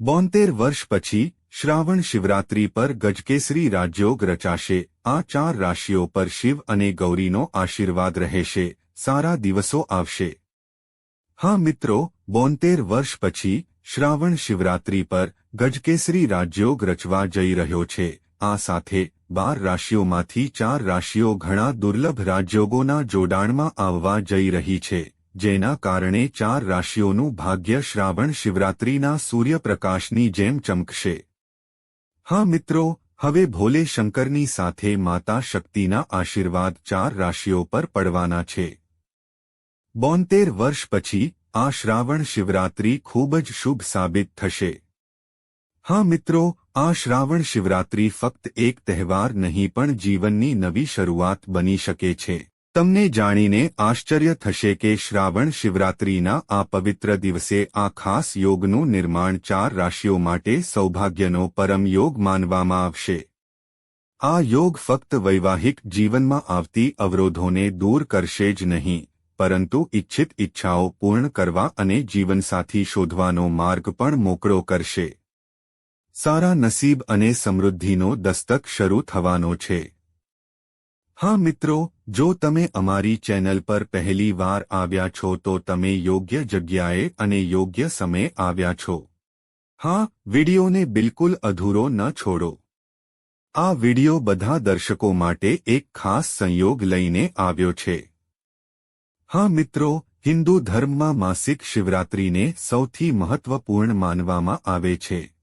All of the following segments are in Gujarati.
બોતેર વર્ષ પછી, શ્રાવણ શિવરાત્રી પર ગજકેસરી રાજયોગ રચાશે. આ ચાર રાશિઓ પર શિવ અને ગૌરીનો આશીર્વાદ રહેશે. સારા દિવસો આવશે. હા મિત્રો, બોતેર વર્ષ પછી, શ્રાવણ શિવરાત્રી પર ગજકેસરી રાજયોગ રચવા જઈ રહ્યો છે. આ સાથે, બાર રાશિઓમાંથી ચાર રાશિઓ ઘણા દુર્લભ રાજયોગોના જોડાણમાં આવવા જઈ રહી છે. જેના કારણે ચાર રાશિઓનું ભાગ્ય શ્રાવણ શિવરાત્રીના સૂર્યપ્રકાશની જેમ ચમકશે. હા મિત્રો, હવે ભોલે શંકરની સાથે માતા શક્તિના આશીર્વાદ ચાર રાશિઓ પર પડવાના છે. બોતેર વર્ષ પછી આ શ્રાવણ શિવરાત્રી ખૂબ જ શુભ સાબિત થશે. હા મિત્રો, આ શ્રાવણ શિવરાત્રી ફક્ત એક તહેવાર નહીં પણ જીવનની નવી શરૂઆત બની શકે છે. તમને જાણીને આશ્ચર્ય થશે કે શ્રાવણ શિવરાત્રીના આ પવિત્ર દિવસે આ ખાસ યોગનું નિર્માણ ચાર રાશિઓ માટે સૌભાગ્યનો પરમ યોગ માનવામાં આવશે. આ યોગ ફક્ત વૈવાહિક જીવનમાં આવતી અવરોધોને દૂર કરશે જ નહીં, પરંતુ ઇચ્છિત ઇચ્છાઓ પૂર્ણ કરવા અને જીવનસાથી શોધવાનો માર્ગ પણ મોકળો કરશે. સારા નસીબ અને સમૃદ્ધિનો દસ્તક શરૂ થવાનો છે. હા મિત્રો જો તમે અમારી ચેનલ પર પહેલી વાર આવ્યા છો તો તમે યોગ્ય જગ્યાએ અને યોગ્ય સમયે આવ્યા છો. હા, વિડિયોને બિલકુલ અધૂરો ન છોડો. આ વિડિયો બધા દર્શકો માટે એક ખાસ સંયોગ લઈને આવ્યો છે. હા મિત્રો, હિન્દુ ધર્મમાં માસિક શિવરાત્રિને સૌથી મહત્વપૂર્ણ માનવામાં આવે છે.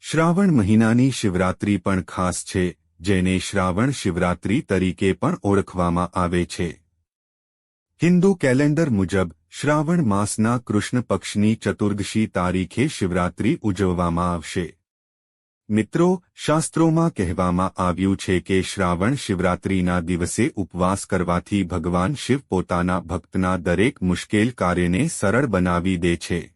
શ્રાવણ મહિનાની શિવરાત્રી પણ ખાસ છે. જેને શ્રાવણ શિવરાત્રી તરીકે પણ ઓળખવામાં આવે છે. હિન્દુ કેલેન્ડર મુજબ, શ્રાવણ માસના કૃષ્ણ પક્ષની ચતુર્દશી તારીખે શિવરાત્રી ઉજવવામાં આવશે. મિત્રો, શાસ્ત્રોમાં કહેવામાં આવ્યું છે કે શ્રાવણ શિવરાત્રીના દિવસે ઉપવાસ કરવાથી ભગવાન શિવ પોતાના ભક્તના દરેક મુશ્કેલ કાર્યને સરળ બનાવી દે છે.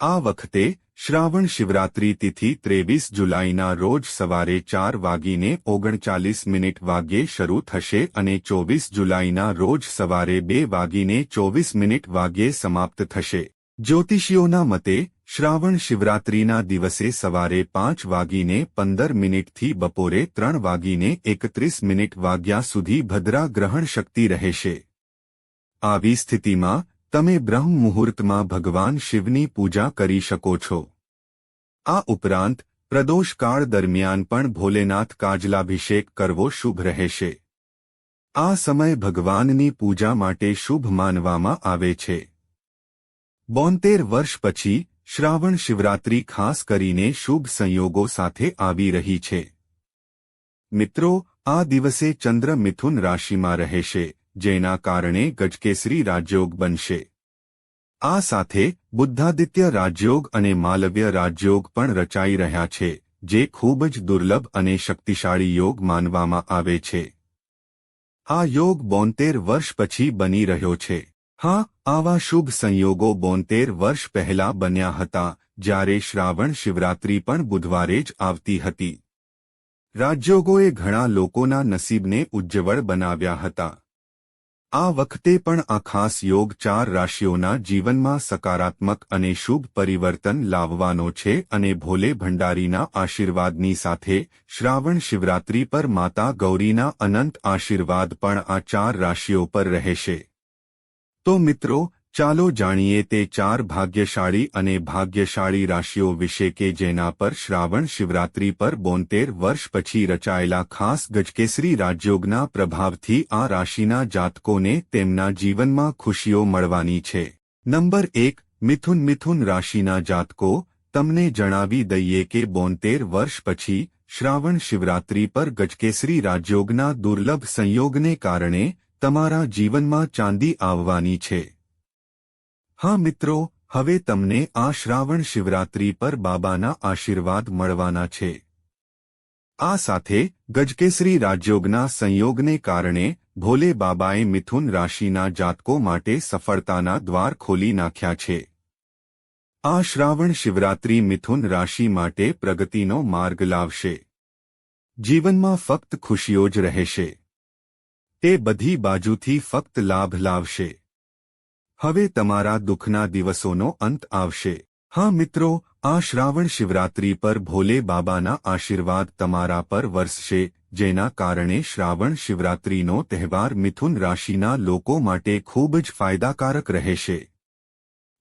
આ વખતે શ્રાવણ શિવરાત્રી તિથિ ત્રેવીસ જુલાઈના રોજ સવારે ચાર વાગીને ઓગણચાલીસ મિનિટ વાગ્યે શરૂ થશે અને ચોવીસ જુલાઈના રોજ સવારે બે વાગીને ચોવીસ મિનિટ વાગ્યે સમાપ્ત થશે. જ્યોતિષીઓના મતે, શ્રાવણ શિવરાત્રીના દિવસે સવારે પાંચ વાગીને પંદર મિનિટથી બપોરે ત્રણ વાગીને એકત્રીસ મિનિટ વાગ્યા સુધી ભદ્રા ગ્રહણ શક્તિ રહેશે. આવી સ્થિતિમાં તમે બ્રહ્મ મુહૂર્તમાં ભગવાન શિવની પૂજા કરી શકો છો. આ ઉપરાંત પ્રદોષકાળ દરમિયાન પણ ભોલેનાથ કાજલાભિષેક કરવો શુભ રહેશે. આ સમય ભગવાનની પૂજા માટે શુભ માનવામાં આવે છે. બોતેર વર્ષ પછી, શ્રાવણ શિવરાત્રી ખાસ કરીને શુભ સંયોગો સાથે આવી રહી છે. મિત્રો, આ દિવસે ચંદ્ર મિથુન રાશિમાં રહેશે. જેના કારણે ગજકેસરી રાજયોગ બનશે. આ સાથે બુદ્ધાદિત્ય રાજયોગ અને માલવ્ય રાજયોગ પણ રચાઈ રહ્યા છે, જે ખૂબ જ દુર્લભ અને શક્તિશાળી યોગ માનવામાં આવે છે. આ યોગ બોતેર વર્ષ પછી બની રહ્યો છે. હા, આવા શુભ સંયોગો બોતેર વર્ષ પહેલા બન્યા હતા, જ્યારે શ્રાવણ શિવરાત્રી પણ બુધવારે જ આવતી હતી. રાજયોગોએ ઘણા લોકોના નસીબને ઉજ્જવળ બનાવ્યા હતા. આ વખતે પણ આ ખાસ યોગ ચાર રાશિઓના જીવનમાં સકારાત્મક અને શુભ પરિવર્તન લાવવાનો છે અને ભોલે ભંડારીના આશીર્વાદની સાથે શ્રાવણ શિવરાત્રી પર માતા ગૌરીના અનંત આશીર્વાદ પણ આ ચાર રાશિઓ પર રહેશે. તો મિત્રો ચાલો જાણીએ તે ચાર ભાગ્યશાળી અને ભાગ્યશાળી રાશિઓ વિશે કે જેના પર શ્રાવણ શિવરાત્રી પર બોતેર વર્ષ પછી રચાયેલા ખાસ ગજકેસરી રાજયોગના પ્રભાવથી આ રાશિના જાતકોને તેમના જીવનમાં ખુશીઓ મળવાની છે. નંબર એક, મિથુન મિથુન રાશિના જાતકો, તમને જણાવી દઈએ કે બોતેર વર્ષ પછી શ્રાવણ શિવરાત્રી પર ગજકેસરી રાજયોગના દુર્લભ સંયોગને કારણે તમારા જીવનમાં ચાંદી આવવાની છે. હા મિત્રો, હવે તમને આ શ્રાવણ શિવરાત્રી પર બાબાના આશીર્વાદ મળવાના છે. આ સાથે ગજકેસરી રાજયોગના સંયોગને કારણે ભોલે બાબાએ મિથુન રાશિના જાતકો માટે સફળતાના દ્વાર ખોલી નાખ્યા છે. આ શ્રાવણ શિવરાત્રી મિથુન રાશિ માટે પ્રગતિનો માર્ગ લાવશે. જીવનમાં ફક્ત ખુશીઓ જ રહેશે. તે બધી બાજુથી ફક્ત લાભ લાવશે. હવે તમારા દુઃખના દિવસોનો અંત આવશે. હા મિત્રો, આ શ્રાવણ શિવરાત્રી પર ભોલે બાબાના આશીર્વાદ તમારા પર વરસશે, જેના કારણે શ્રાવણ શિવરાત્રીનો તહેવાર મિથુન રાશિના લોકો માટે ખૂબ જ ફાયદાકારક રહેશે.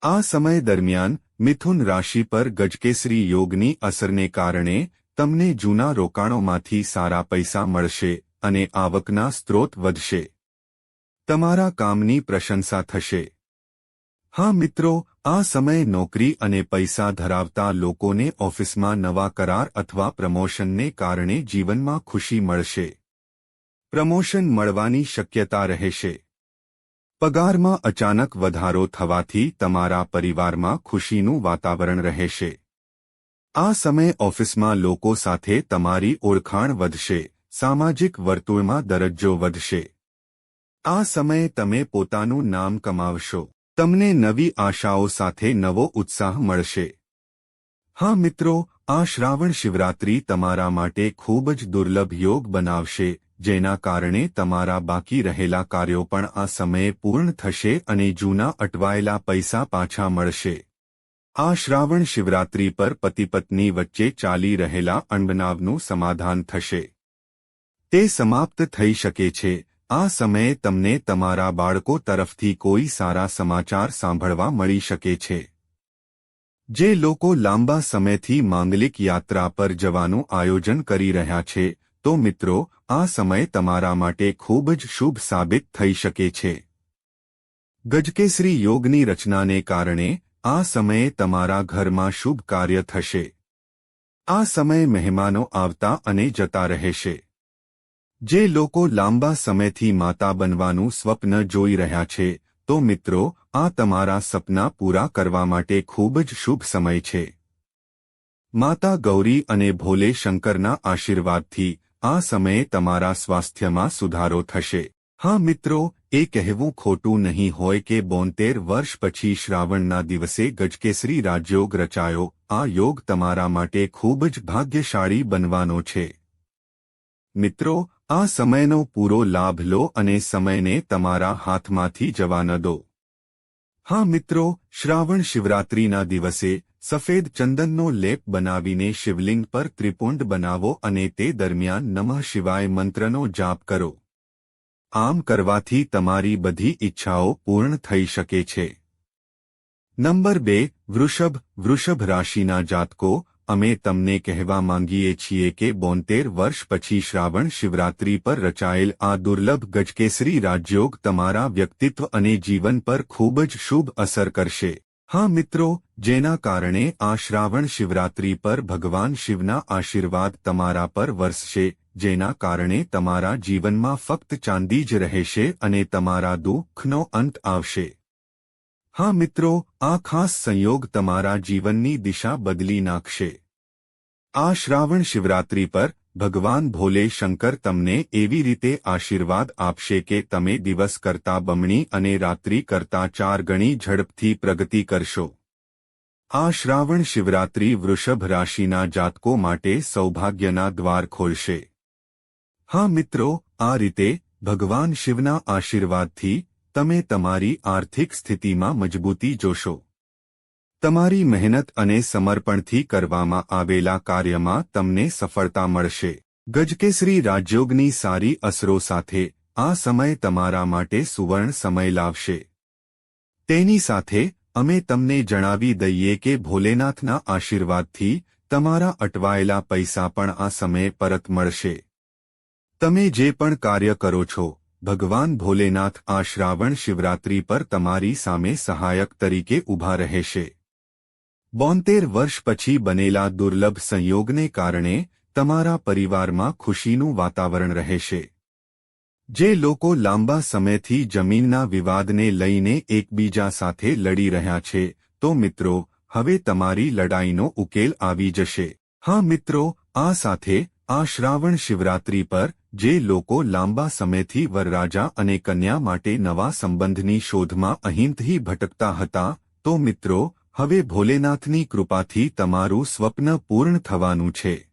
આ સમય દરમિયાન, મિથુન રાશિ પર ગજકેસરી યોગની અસરને કારણે, તમને જૂના રોકાણોમાંથી સારા પૈસા મળશે અને આવકના સ્ત્રોત વધશે. તમારા કામની પ્રશંસા થશે. હા મિત્રો, આ સમયે નોકરી અને પૈસા ધરાવતા લોકોને ઓફિસમાં નવા કરાર અથવા પ્રમોશનને કારણે જીવનમાં ખુશી મળશે. પ્રમોશન મળવાની શક્યતા રહેશે. પગારમાં અચાનક વધારો થવાથી તમારા પરિવારમાં ખુશીનું વાતાવરણ રહેશે. આ સમય ઓફિસમાં લોકો સાથે તમારી ઓળખાણ વધશે, સામાજિક વર્તુળમાં દરજ્જો વધશે. આ સમયે તમે પોતાનું નામ કમાવશો. તમને નવી આશાઓ સાથે નવો ઉત્સાહ મળશે. હા મિત્રો, આ શ્રાવણ શિવરાત્રી તમારા માટે ખૂબ જ દુર્લભ યોગ બનાવશે, જેના કારણે તમારા બાકી રહેલા કાર્યો પણ આ સમયે પૂર્ણ થશે અને જૂના અટવાયેલા પૈસા પાછા મળશે. આ શ્રાવણ શિવરાત્રી પર પતિ પત્ની વચ્ચે ચાલી રહેલા અણબનાવનું સમાધાન થશે. તે સમાપ્ત થઈ શકે છે. આ સમયે તમને તમારા બાળકો તરફથી કોઈ સારા સમાચાર સાંભળવા મળી શકે છે. જે લોકો લાંબા સમયથી માંગલિક યાત્રા પર જવાનું આયોજન કરી રહ્યા છે, તો મિત્રો, આ સમય તમારા માટે ખૂબ જ શુભ સાબિત થઈ શકે છે. ગજકેસરી યોગની રચનાને કારણે, આ સમયે તમારા ઘરમાં શુભ કાર્ય થશે. આ સમયે મહેમાનો આવતા અને જતા રહેશે. જે લોકો લાંબા સમયથી માતા બનવાનું સ્વપ્ન જોઈ રહ્યા છે, તો મિત્રો, આ તમારા સપના પૂરા કરવા માટે ખૂબ જ શુભ સમય છે. માતા ગૌરી અને ભોલે શંકરના આશીર્વાદથી આ સમયે તમારા સ્વાસ્થ્યમાં સુધારો થશે. હા મિત્રો, એ કહેવું ખોટું નહીં હોય કે બોતેર વર્ષ પછી શ્રાવણના દિવસે ગજકેસરી રાજયોગ રચાયો, આ યોગ તમારા માટે ખૂબ જ ભાગ્યશાળી બનવાનો છે. મિત્રો આ સમયનો પૂરો લાભ લો અને સમયને તમારા હાથમાંથી જવા ન દો. હા મિત્રો, શ્રાવણ શિવરાત્રીના દિવસે સફેદ ચંદનનો લેપ બનાવીને શિવલિંગ પર ત્રિપુંડ બનાવો અને તે દરમિયાન નમઃ શિવાય મંત્રનો જાપ કરો. આમ કરવાથી તમારી બધી ઈચ્છાઓ પૂર્ણ થઈ શકે છે. નંબર બે, વૃષભ વૃષભ રાશિના જાતકો અમે તમને કહેવા માંગીએ છીએ કે બોતેર વર્ષ પછી શ્રાવણ શિવરાત્રી પર રચાયેલ આ દુર્લભ ગજકેસરી રાજયોગ તમારા વ્યક્તિત્વ અને જીવન પર ખૂબ જ શુભ અસર કરશે. હા મિત્રો, જેના કારણે આ શ્રાવણ શિવરાત્રી પર ભગવાન શિવના આશીર્વાદ તમારા પર વરસશે, જેના કારણે તમારા જીવનમાં ફક્ત ચાંદી જ રહેશે અને તમારા દુઃખનો અંત આવશે. હા મિત્રો, આ ખાસ સંયોગ તમારા જીવનની દિશા બદલી નાખશે. આ શ્રાવણ શિવરાત્રી પર ભગવાન ભોલે શંકર તમને એવી રીતે આશીર્વાદ આપશે કે તમે દિવસ કરતા બમણી અને રાત્રિ કરતા ચાર ગણી ઝડપથી પ્રગતિ કરશો. આ શ્રાવણ શિવરાત્રી વૃષભ રાશિના જાતકો માટે સૌભાગ્યના દ્વાર ખોલશે. હા મિત્રો, આ રીતે ભગવાન શિવના આશીર્વાદથી તમે તમારી આર્થિક સ્થિતિમાં મજબૂતી જોશો. તમારી મહેનત અને સમર્પણથી કરવામાં આવેલા કાર્યમાં તમને સફળતા મળશે. ગજકેસરી રાજયોગની સારી અસરો સાથે આ સમય તમારા માટે સુવર્ણ સમય લાવશે. તેની સાથે અમે તમને જણાવી દઈએ કે ભોલેનાથના આશીર્વાદથી તમારા અટવાયેલા પૈસા પણ આ સમયે પરત મળશે. તમે જે પણ કાર્ય કરો છો ભગવાન ભોલેનાથ આ શ્રાવણ શિવરાત્રી પર તમારી સામે સહાયક તરીકે ઊભા રહેશે. બોતેર વર્ષ પછી બનેલા દુર્લભ સંયોગને કારણે તમારા પરિવારમાં ખુશીનું વાતાવરણ રહેશે. જે લોકો લાંબા સમયથી જમીનના વિવાદને લઈને એકબીજા સાથે લડી રહ્યા છે, તો મિત્રો, હવે તમારી લડાઈનો ઉકેલ આવી જશે. હા મિત્રો, આ સાથે આ શ્રાવણ શિવરાત્રી પર જે લોકો લાંબા સમયથી વરરાજા અને કન્યા માટે નવા સંબંધની શોધમાં અહીંથી ભટકતા હતા, તો મિત્રો, હવે ભોલેનાથની કૃપાથી તમારું સ્વપ્ન પૂર્ણ થવાનું છે.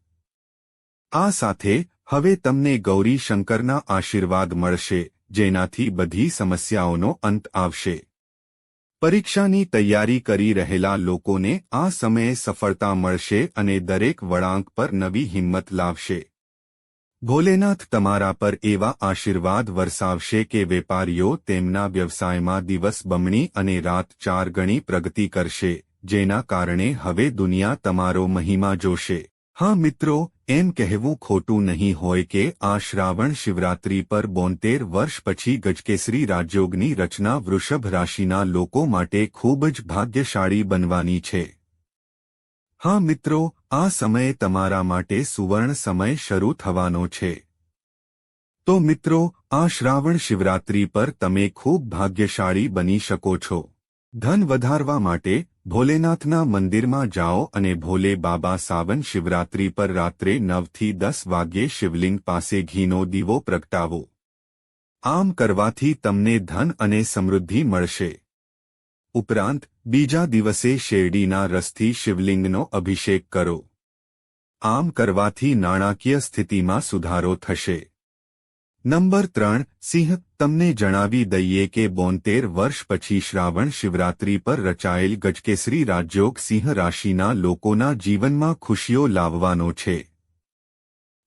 આ સાથે, હવે તમને ગૌરી શંકરના આશીર્વાદ મળશે, જેનાથી બધી સમસ્યાઓનો અંત આવશે. પરીક્ષાની તૈયારી કરી રહેલા લોકોને આ સમયે સફળતા મળશે અને દરેક વળાંક પર નવી હિંમત લાવશે. ભોલેનાથ તમારા પર એવા આશીર્વાદ વરસાવશે કે વેપારીઓ તેમના વ્યવસાયમાં દિવસ બમણી અને રાત ચાર ગણી પ્રગતિ કરશે, જેના કારણે હવે દુનિયા તમારો મહિમા જોશે. હા મિત્રો, એમ કહેવું ખોટું નહીં હોય કે આ શ્રાવણ શિવરાત્રી પર બોતેર વર્ષ પછી ગજકેસરી રાજયોગની રચના વૃષભ રાશિના લોકો માટે ખૂબ જ ભાગ્યશાળી બનવાની છે. હા મિત્રો, આ સમય તમારા માટે સુવર્ણ સમય શરૂ થવાનો છે. તો મિત્રો, આ શ્રાવણ શિવરાત્રી પર તમે ખૂબ ભાગ્યશાળી બની શકો છો. ધન વધારવા માટે ભોલેનાથના મંદિરમાં જાઓ અને ભોલે બાબા સાવન શિવરાત્રી પર રાત્રે નવથી દસ વાગ્યે શિવલિંગ પાસે ઘીનો દીવો પ્રગટાવો. આમ કરવાથી તમને ધન અને સમૃદ્ધિ મળશે. ઉપરાંત, બીજા દિવસે શેરડીના રસથી શિવલિંગનો અભિષેક કરો. આમ કરવાથી નાણાકીય સ્થિતિમાં સુધારો થશે. નંબર ત્રણ, સિંહ, તમને જણાવી દઈએ કે બોતેર વર્ષ પછી શ્રાવણ શિવરાત્રી પર રચાયેલ ગજકેસરી રાજયોગ સિંહ રાશિના લોકોના જીવનમાં ખુશીઓ લાવવાનો છે.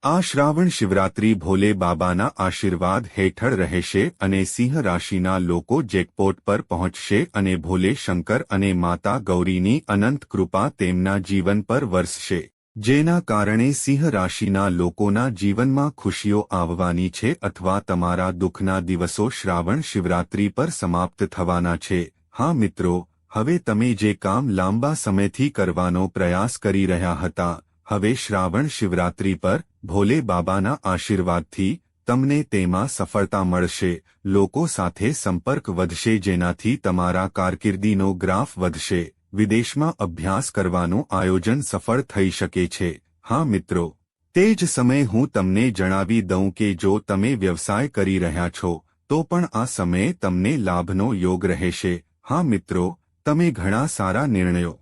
આ શ્રાવણ શિવરાત્રી ભોલે બાબાના આશીર્વાદ હેઠળ રહેશે અને સિંહ રાશિના લોકો જેકપોટ પર પહોંચશે અને ભોલે શંકર અને માતા ગૌરીની અનંત કૃપા તેમના જીવન પર વરસશે. જેના કારણે સિંહ રાશિના લોકોના જીવનમાં ખુશીઓ આવવાની છે અથવા તમારા દુઃખના દિવસો શ્રાવણ શિવરાત્રી પર સમાપ્ત થવાના છે. હા મિત્રો, હવે તમે જે કામ લાંબા સમયથી કરવાનો પ્રયાસ કરી રહ્યા હતા, હવે શ્રાવણ શિવરાત્રી પર ભોલે બાબાના આશીર્વાદથી તમને તેમાં સફળતા મળશે, લોકો સાથે સંપર્ક વધશે જેનાથી તમારા કારકિર્દીનો ગ્રાફ વધશે, વિદેશમાં અભ્યાસ કરવાનું આયોજન સફળ થઈ શકે છે. હા મિત્રો, તે જ સમયે હું તમને જણાવી દઉં કે જો તમે વ્યવસાય કરી રહ્યા છો, તો પણ આ સમયે તમને લાભનો યોગ રહેશે. હા મિત્રો, તમે ઘણા સારા નિર્ણયો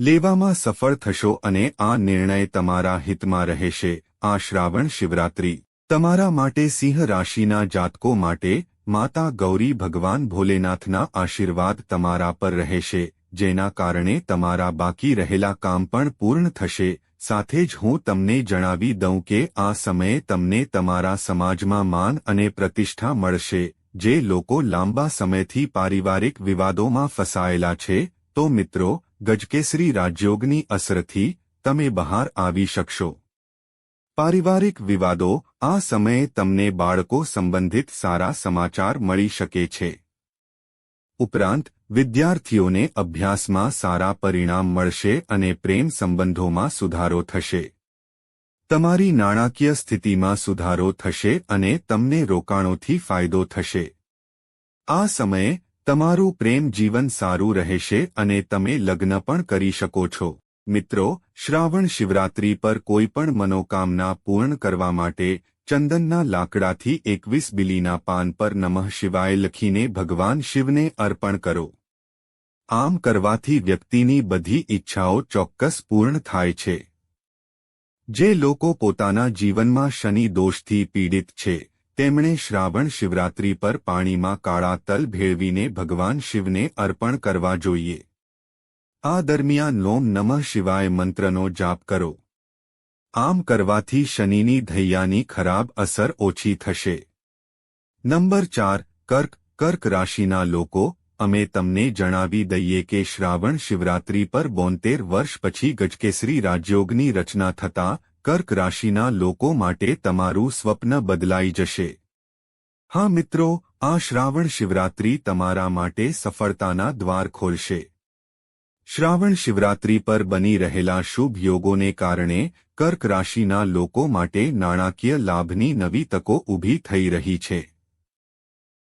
લેવામાં સફળ થશો અને આ નિર્ણય તમારા હિતમાં રહેશે. આ શ્રાવણ શિવરાત્રિ. તમારા માટે સિંહ રાશિના જાતકો માટે માતા ગૌરી ભગવાન ભોલેનાથના આશીર્વાદ તમારા પર રહેશે, જેના કારણે તમારા બાકી રહેલા કામ પણ પૂર્ણ થશે. સાથે જ હું તમને જણાવી દઉં કે આ સમયે તમને તમારા સમાજમાં માન અને પ્રતિષ્ઠા મળશે. જે લોકો લાંબા સમયથી પારિવારિક વિવાદોમાં ફસાયેલા છે, તો મિત્રો ગજકેસરી રાજયોગની અસરથી તમે બહાર આવી શકશો. પારિવારિક વિવાદો આ સમયે તમને બાળકો સંબંધિત સારા સમાચાર મળી શકે છે. ઉપરાંત, વિદ્યાર્થીઓને અભ્યાસમાં સારા પરિણામ મળશે અને પ્રેમ સંબંધોમાં સુધારો થશે. તમારી નાણાકીય સ્થિતિમાં સુધારો થશે અને તમને રોકાણોથી ફાયદો થશે. આ સમયે તમારું પ્રેમ જીવન સારું રહેશે અને તમે લગ્ન પણ કરી શકો છો. મિત્રો, શ્રાવણ શિવરાત્રી પર કોઈપણ મનોકામના પૂર્ણ કરવા માટે ચંદનના લાકડાથી એકવીસ બિલીના પાન પર નમઃ શિવાય લખીને ભગવાન શિવને અર્પણ કરો. આમ કરવાથી વ્યક્તિની બધી ઈચ્છાઓ ચોક્કસ પૂર્ણ થાય છે. જે લોકો પોતાના જીવનમાં શનિ દોષથી પીડિત છે તેમણે શ્રાવણ શિવરાત્રી પર પાણીમાં કાળા તલ ભેળવીને ભગવાન શિવને અર્પણ કરવા જોઈએ. આ દરમિયાન લોમ નમઃ શિવાય મંત્રનો જાપ કરો. આમ કરવાથી શનિની ધૈયાની ખરાબ અસર ઓછી થશે. નંબર ચાર, કર્ક કર્ક રાશિના લોકો, અમે તમને જણાવી દઈએ કે શ્રાવણ શિવરાત્રી પર બોતેર વર્ષ પછી ગજકેસરી રાજયોગની રચના થતાં કર્ક રાશિના લોકો માટે તમારું સ્વપ્ન બદલાઈ જશે. હા મિત્રો, આ શ્રાવણ શિવરાત્રી તમારા માટે સફળતાના દ્વાર ખોલશે. શ્રાવણ શિવરાત્રી પર બની રહેલા શુભ યોગોને કારણે કર્ક રાશિના લોકો માટે નાણાકીય લાભની નવી તકો ઊભી થઈ રહી છે.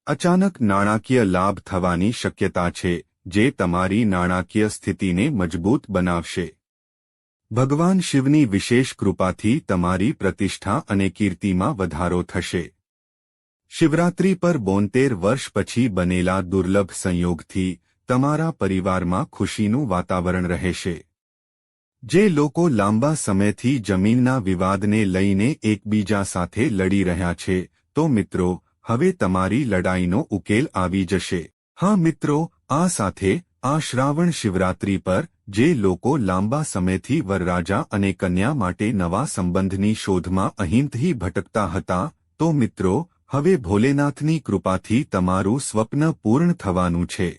અચાનક નાણાકીય લાભ થવાની શક્યતા છે, જે તમારી નાણાકીય સ્થિતિને મજબૂત બનાવશે. ભગવાન શિવની વિશેષ કૃપાથી તમારી પ્રતિષ્ઠા અને કીર્તિમાં વધારો થશે. શિવરાત્રી પર બોતેર વર્ષ પછી બનેલા દુર્લભ સંયોગથી તમારા પરિવારમાં ખુશીનું વાતાવરણ રહેશે. જે લોકો લાંબા સમયથી જમીનના વિવાદને લઈને એકબીજા સાથે લડી રહ્યા છે, તો મિત્રો, હવે તમારી લડાઈનો ઉકેલ આવી જશે. હા મિત્રો, આ સાથે આ શ્રાવણ શિવરાત્રી પર જે લોકો લાંબા સમયથી વરરાજા અને કન્યા માટે નવા સંબંધની શોધમાં અહીંથી ભટકતા હતા, તો મિત્રો, હવે ભોલેનાથની કૃપાથી તમારું સ્વપ્ન પૂર્ણ થવાનું છે.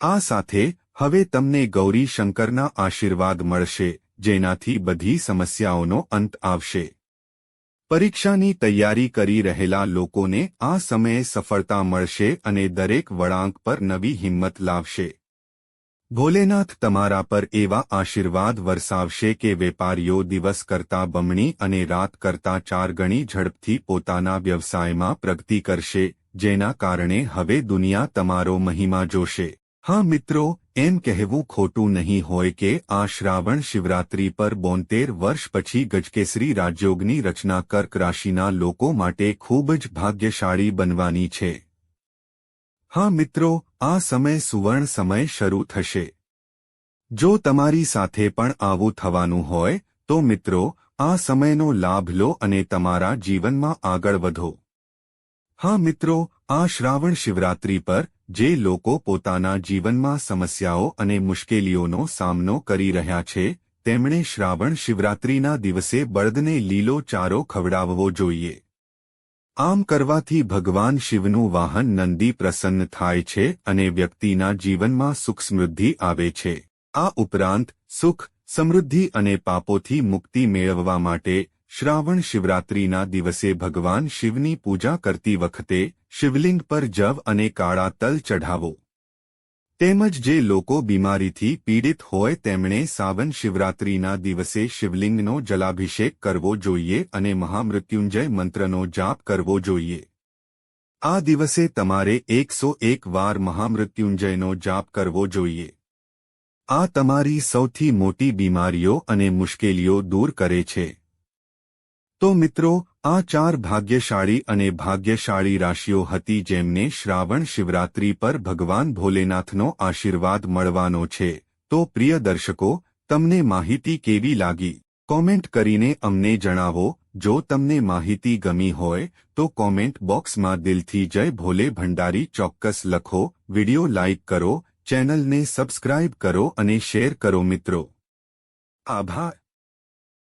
આ સાથે, હવે તમને ગૌરી શંકરના આશીર્વાદ મળશે, જેનાથી બધી સમસ્યાઓનો અંત આવશે. પરીક્ષાની તૈયારી કરી રહેલા લોકોને આ સમયે સફળતા મળશે અને દરેક વળાંક પર નવી હિંમત લાવશે. ભોલેનાથ તમારા પર એવા આશીર્વાદ વરસાવશે કે વેપારીઓ દિવસ કરતા બમણી અને રાત કરતા ચાર ગણી ઝડપથી પોતાના વ્યવસાયમાં પ્રગતિ કરશે, જેના કારણે હવે દુનિયા તમારો મહિમા જોશે. હા મિત્રો, એમ કહેવું ખોટું નહીં હોય કે આ શ્રાવણ શિવરાત્રી પર બોતેર વર્ષ પછી ગજકેસરી રાજયોગની રચના કર્ક રાશિના લોકો માટે ખૂબ જ ભાગ્યશાળી બનવાની છે. હા મિત્રો, આ સમય સુવર્ણ સમય શરૂ થશે. જો તમારી સાથે પણ આવું થવાનું હોય, તો મિત્રો, આ સમયનો લાભ લો અને તમારા જીવનમાં આગળ વધો. હા મિત્રો, આ શ્રાવણ શિવરાત્રી પર, જે લોકો પોતાના જીવનમાં સમસ્યાઓ અને મુશ્કેલીઓનો સામનો કરી રહ્યા છે, તેમણે શ્રાવણ શિવરાત્રીના દિવસે બળદને લીલો ચારો ખવડાવવો જોઈએ. આમ કરવાથી ભગવાન શિવનું વાહન નંદી પ્રસન્ન થાય છે અને વ્યક્તિના જીવનમાં સુખ સમૃદ્ધિ આવે છે. આ ઉપરાંત, સુખ, સમૃદ્ધિ અને પાપોથી મુક્તિ મેળવવા માટે શ્રાવણ શિવરાત્રીના દિવસે ભગવાન શિવની પૂજા કરતી વખતે શિવલિંગ પર જવ અને કાળા તલ ચઢાવો. તેમજ જે લોકો બીમારીથી પીડિત હોય તેમણે સાવન શિવરાત્રીના દિવસે શિવલિંગનો જલાભિષેક કરવો જોઈએ અને મહામૃત્યુંજય મંત્રનો જાપ કરવો જોઈએ. આ દિવસે તમારે એકસો એક વાર મહામૃત્યુંજયનો જાપ કરવો જોઈએ. આ તમારી સૌથી મોટી બીમારીઓ અને મુશ્કેલીઓ દૂર કરે છે. તો મિત્રો આ ચાર ભાગ્યશાળી અને ભાગ્યશાળી રાશિઓ હતી જેમને શ્રાવણ શિવરાત્રી પર ભગવાન ભોલેનાથનો આશીર્વાદ મળવાનો છે. તો પ્રિય દર્શકો, તમને માહિતી કેવી લાગી? કોમેન્ટ કરીને અમને જણાવો. જો તમને માહિતી ગમી હોય, તો કોમેન્ટ બોક્સમાં દિલથી જય ભોલે ભંડારી ચોક્કસ લખો, વિડિયો લાઇક કરો, ચેનલને સબસ્ક્રાઇબ કરો અને શેર કરો મિત્રો. આભાર.